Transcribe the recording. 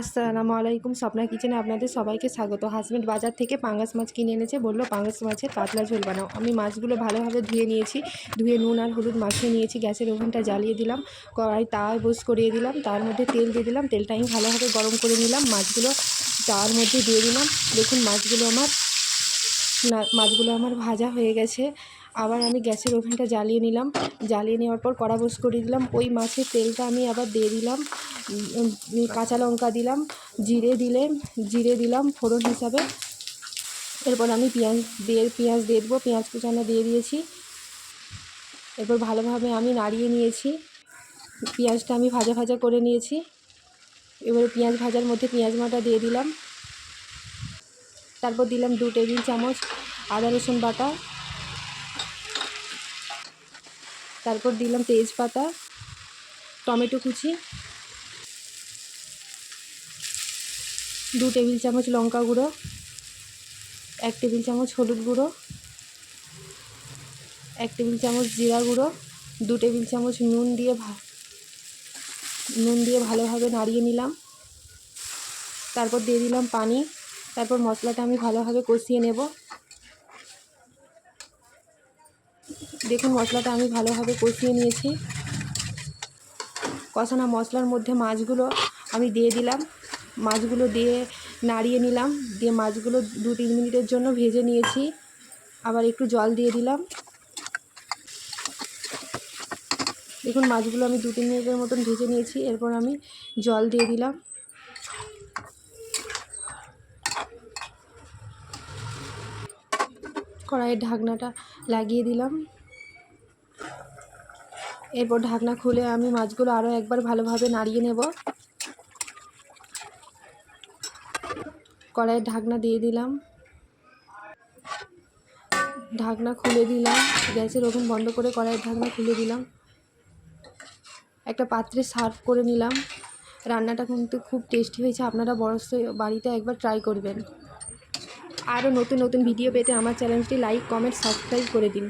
আসসালামু আলাইকুম, স্বপ্না কিচেনে আপনাদের সবাইকে স্বাগত। হাজব্যান্ড বাজার থেকে পাঙ্গাস মাছ কিনে এনেছে, বলল, পাঙ্গাস মাছের পাতলা ঝোল বানাও। আমি মাছগুলো ভালোভাবে ধুয়ে নিয়েছি, ধুয়ে নুন আর হলুদ মাখিয়ে নিয়েছি, গ্যাসের ওভেনটা জ্বালিয়ে দিলাম, কড়াই তাওয়ায় বোস করিয়ে দিলাম, তার মধ্যে তেল দিয়ে দিলাম, তেলটা আমি ভালোভাবে গরম করে নিলাম, মাছগুলো তার মধ্যে দিয়ে দিলাম। দেখুন, মাছগুলো আমার মাছগুলো আমার ভাজা হয়ে গেছে। আবার আমি গ্যাসের ওভেনটা জ্বালিয়ে নিলাম। জ্বালিয়ে নেওয়ার পর কড়া বোস করে দিলাম। ওই মাছের তেলটা আমি আবার দিয়ে দিলাম। কাঁচা লঙ্কা দিলাম, জিরে দিলে জিরে দিলাম ফোড়ন হিসাবে। এরপর আমি পেঁয়াজ দিয়ে পেঁয়াজ দিয়ে দেবো, পেঁয়াজ কুচানো দিয়ে দিয়েছি। এরপর ভালোভাবে আমি নাড়িয়ে নিয়েছি। পেঁয়াজটা আমি ভাজা ভাজা করে নিয়েছি। এবারে পেঁয়াজ ভাজার মধ্যে পেঁয়াজ মাটা দিয়ে দিলাম। তারপর দিলাম দু টেবিল চামচ আদা রসুন বাটা। তারপর দিলাম তেজপাতা, টমেটো কুচি। দু টেবিল চামচ লঙ্কা গুঁড়ো, এক টেবিল চামচ হলুদ গুঁড়ো, এক টেবিল চামচ জিরা গুঁড়ো, দু টেবিল চামচ নুন দিয়ে নুন দিয়ে ভালোভাবে নাড়িয়ে নিলাম। তারপর দিয়ে দিলাম পানি। তারপর মশলাটা আমি ভালোভাবে কষিয়ে নেব। দেখুন মশলাটা আমি ভালোভাবে কষিয়ে নিয়েছি। কষানো মশলার মধ্যে মাছগুলো আমি দিয়ে দিলাম। মাছগুলো দিয়ে নাড়িয়ে নিলাম। দিয়ে মাছগুলো দু তিন মিনিটের জন্য ভেজে নিয়েছি। আবার একটু জল দিয়ে দিলাম। দেখুন, মাছগুলো আমি দু তিন মিনিটের মতন ভেজে নিয়েছি। এরপর আমি জল দিয়ে দিলাম। কড়াইয়ের ঢাকনাটা লাগিয়ে দিলাম। এরপর ঢাকনা খুলে আমি মাছগুলো আরও একবার ভালোভাবে নাড়িয়ে নেব। কড়াইয়ের ঢাকনা দিয়ে দিলাম। ঢাকনা খুলে দিলাম। গ্যাসের ওভেন বন্ধ করে কড়াইয়ের ঢাকনা খুলে দিলাম। একটা পাত্রে সার্ভ করে নিলাম। রান্নাটা কিন্তু খুব টেস্টি হয়েছে। আপনারা বড়সড় বাড়িতে একবার ট্রাই করবেন। আরও নতুন নতুন ভিডিও পেতে আমার চ্যানেলটি লাইক, কমেন্ট, সাবস্ক্রাইব করে দিন।